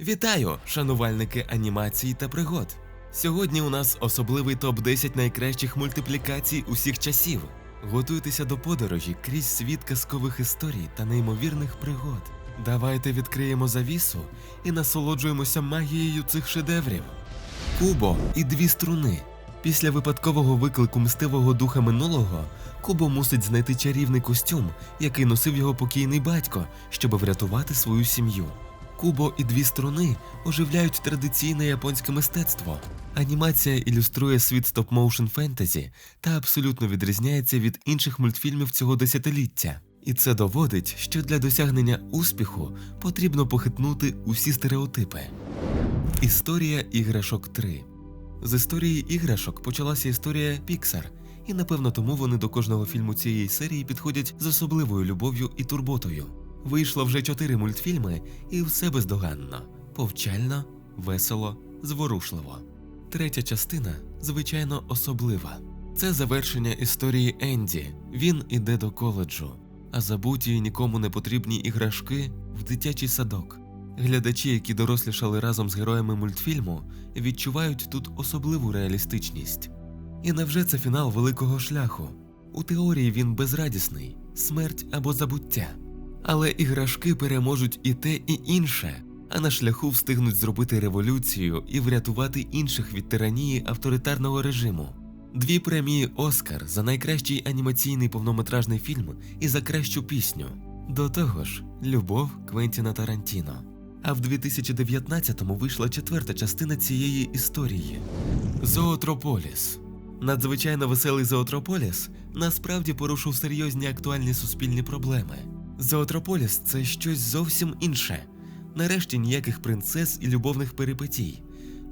Вітаю, шанувальники анімації та пригод. Сьогодні у нас особливий топ 10 найкращих мультиплікацій усіх часів. Готуйтеся до подорожі крізь світ казкових історій та неймовірних пригод. Давайте відкриємо завісу і насолоджуємося магією цих шедеврів. Кубо і дві струни. Після випадкового виклику мстивого духа минулого Кубо мусить знайти чарівний костюм, який носив його покійний батько, щоб врятувати свою сім'ю. Кубо і дві струни оживляють традиційне японське мистецтво. Анімація ілюструє світ стоп-моушен фентезі та абсолютно відрізняється від інших мультфільмів цього десятиліття. І це доводить, що для досягнення успіху потрібно похитнути усі стереотипи. Історія іграшок 3 з історії іграшок почалася історія Pixar, і напевно тому вони до кожного фільму цієї серії підходять з особливою любов'ю і турботою. Вийшло вже чотири мультфільми, і все бездоганно, повчально, весело, зворушливо. Третя частина, звичайно, особлива. Це завершення історії Енді. Він іде до коледжу, а забуті і нікому не потрібні іграшки в дитячий садок. Глядачі, які дорослішали разом з героями мультфільму, відчувають тут особливу реалістичність. І невже це фінал великого шляху? У теорії він безрадісний, смерть або забуття. Але іграшки переможуть і те, і інше, а на шляху встигнуть зробити революцію і врятувати інших від тиранії авторитарного режиму. Дві премії Оскар за найкращий анімаційний повнометражний фільм і за кращу пісню. До того ж, любов Квентіна Тарантіно. А в 2019-му вийшла четверта частина цієї історії Зоотрополіс. Надзвичайно веселий Зоотрополіс насправді порушив серйозні актуальні суспільні проблеми. Зоотрополіс це щось зовсім інше. Нарешті ніяких принцес і любовних перипетій.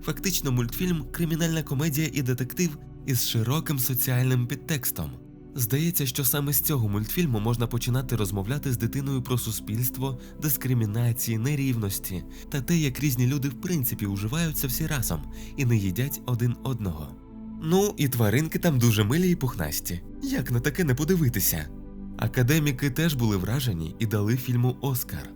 Фактично, мультфільм кримінальна комедія і детектив із широким соціальним підтекстом. Здається, що саме з цього мультфільму можна починати розмовляти з дитиною про суспільство, дискримінації, нерівності та те, як різні люди в принципі уживаються всі разом і не їдять один одного. Ну і тваринки там дуже милі і пухнасті. Як на таке не подивитися? Академіки теж були вражені і дали фільму Оскар.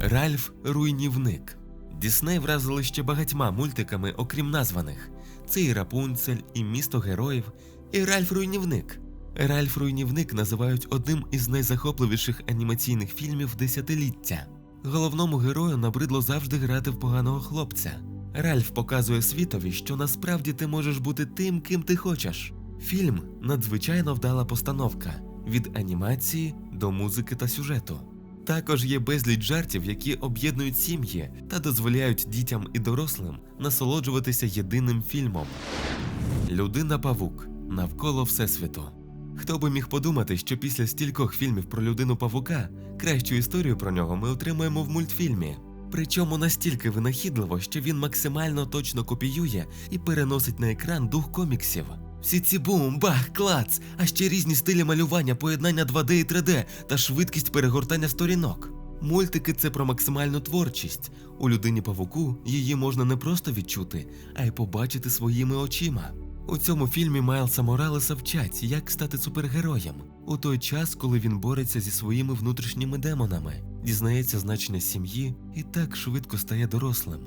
Ральф Руйнівник. Дісней вразили ще багатьма мультиками, окрім названих. Це і Рапунцель, і місто героїв, і Ральф Руйнівник. Ральф Руйнівник називають одним із найзахопливіших анімаційних фільмів десятиліття. Головному герою набридло завжди грати в поганого хлопця. Ральф показує світові, що насправді ти можеш бути тим, ким ти хочеш. Фільм надзвичайно вдала постановка від анімації до музики та сюжету. Також є безліч жартів, які об'єднують сім'ї та дозволяють дітям і дорослим насолоджуватися єдиним фільмом. Людина Павук навколо Всесвіту. Хто би міг подумати, що після стількох фільмів про людину павука кращу історію про нього ми отримаємо в мультфільмі. Причому настільки винахідливо, що він максимально точно копіює і переносить на екран дух коміксів. Всі ці бум, бах, клац, а ще різні стилі малювання, поєднання 2D і 3D та швидкість перегортання сторінок. Мультики це про максимальну творчість. У людині павуку її можна не просто відчути, а й побачити своїми очима. У цьому фільмі Майлса Моралеса вчать, як стати супергероєм у той час, коли він бореться зі своїми внутрішніми демонами, дізнається значення сім'ї і так швидко стає дорослим.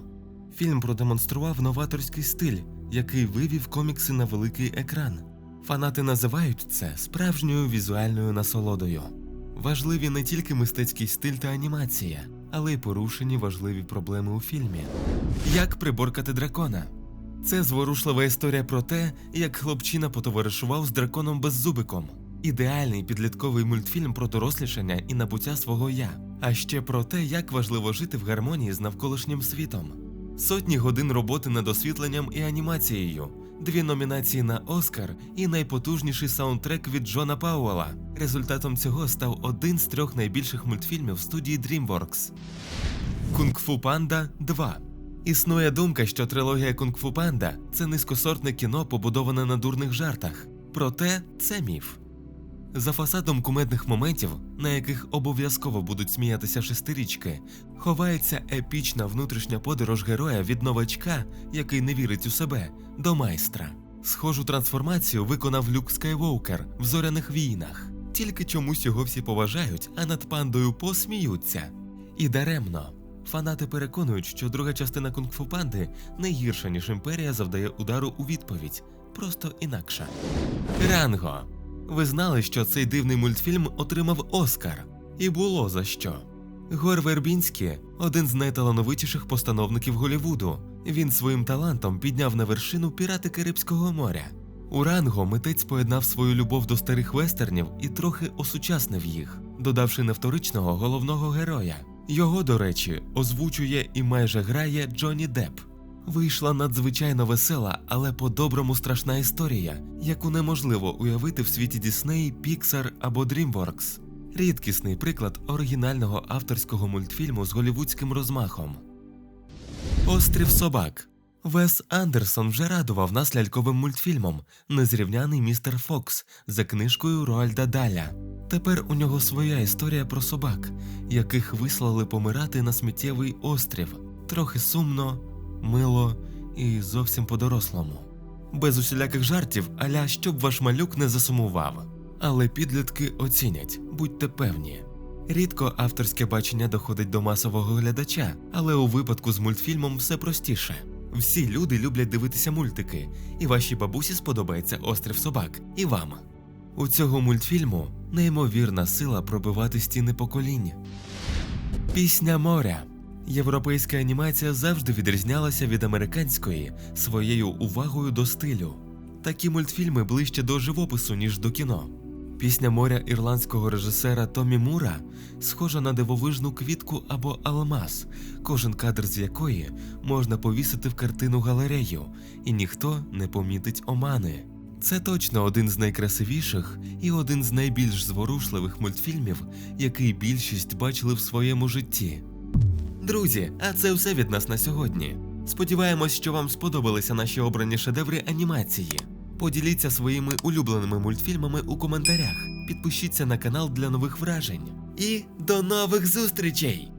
Фільм продемонстрував новаторський стиль, який вивів комікси на великий екран. Фанати називають це справжньою візуальною насолодою. Важливі не тільки мистецький стиль та анімація, але й порушені важливі проблеми у фільмі. Як приборкати дракона? Це зворушлива історія про те, як хлопчина потоваришував з драконом беззубиком. Ідеальний підлітковий мультфільм про дорослішання і набуття свого я, а ще про те, як важливо жити в гармонії з навколишнім світом. Сотні годин роботи над освітленням і анімацією, дві номінації на Оскар і найпотужніший саундтрек від Джона Пауела. Результатом цього став один з трьох найбільших мультфільмів студії DreamWorks. Кунг-фу Панда 2 Існує думка, що трилогія Кунг-фу Панда це низькосортне кіно, побудоване на дурних жартах. Проте це міф. За фасадом кумедних моментів, на яких обов'язково будуть сміятися шестирічки, ховається епічна внутрішня подорож героя від новачка, який не вірить у себе, до майстра. Схожу трансформацію виконав Люк Скайвоукер в зоряних війнах. Тільки чомусь його всі поважають, а над пандою посміються. І даремно. Фанати переконують, що друга частина кунг-фу панди не гірша, ніж імперія завдає удару у відповідь, просто інакша. Ранго. Ви знали, що цей дивний мультфільм отримав Оскар? І було за що. Гор Вербінський один з найталановитіших постановників Голівуду. Він своїм талантом підняв на вершину пірати Карибського моря. У ранго митець поєднав свою любов до старих вестернів і трохи осучаснив їх, додавши невторичного головного героя. Його, до речі, озвучує і майже грає Джонні Депп. Вийшла надзвичайно весела, але по-доброму страшна історія, яку неможливо уявити в світі Дісней, Pixar або DreamWorks. Рідкісний приклад оригінального авторського мультфільму з голівудським розмахом. Острів собак. Вес Андерсон вже радував нас ляльковим мультфільмом Незрівняний містер Фокс за книжкою Роальда Даля. Тепер у нього своя історія про собак, яких вислали помирати на сміттєвий острів. Трохи сумно, мило і зовсім по-дорослому. Без усіляких жартів, аля щоб ваш малюк не засумував. Але підлітки оцінять, будьте певні. Рідко авторське бачення доходить до масового глядача, але у випадку з мультфільмом все простіше. Всі люди люблять дивитися мультики, і вашій бабусі сподобається острів собак, і вам. У цього мультфільму неймовірна сила пробивати стіни поколінь. Пісня моря. Європейська анімація завжди відрізнялася від американської своєю увагою до стилю. Такі мультфільми ближче до живопису, ніж до кіно. Пісня моря ірландського режисера Томі Мура схожа на дивовижну квітку або алмаз, кожен кадр з якої можна повісити в картину галерею, і ніхто не помітить омани. Це точно один з найкрасивіших і один з найбільш зворушливих мультфільмів, який більшість бачили в своєму житті. Друзі, а це все від нас на сьогодні. Сподіваємось, що вам сподобалися наші обрані шедеври анімації. Поділіться своїми улюбленими мультфільмами у коментарях, підпишіться на канал для нових вражень. І до нових зустрічей!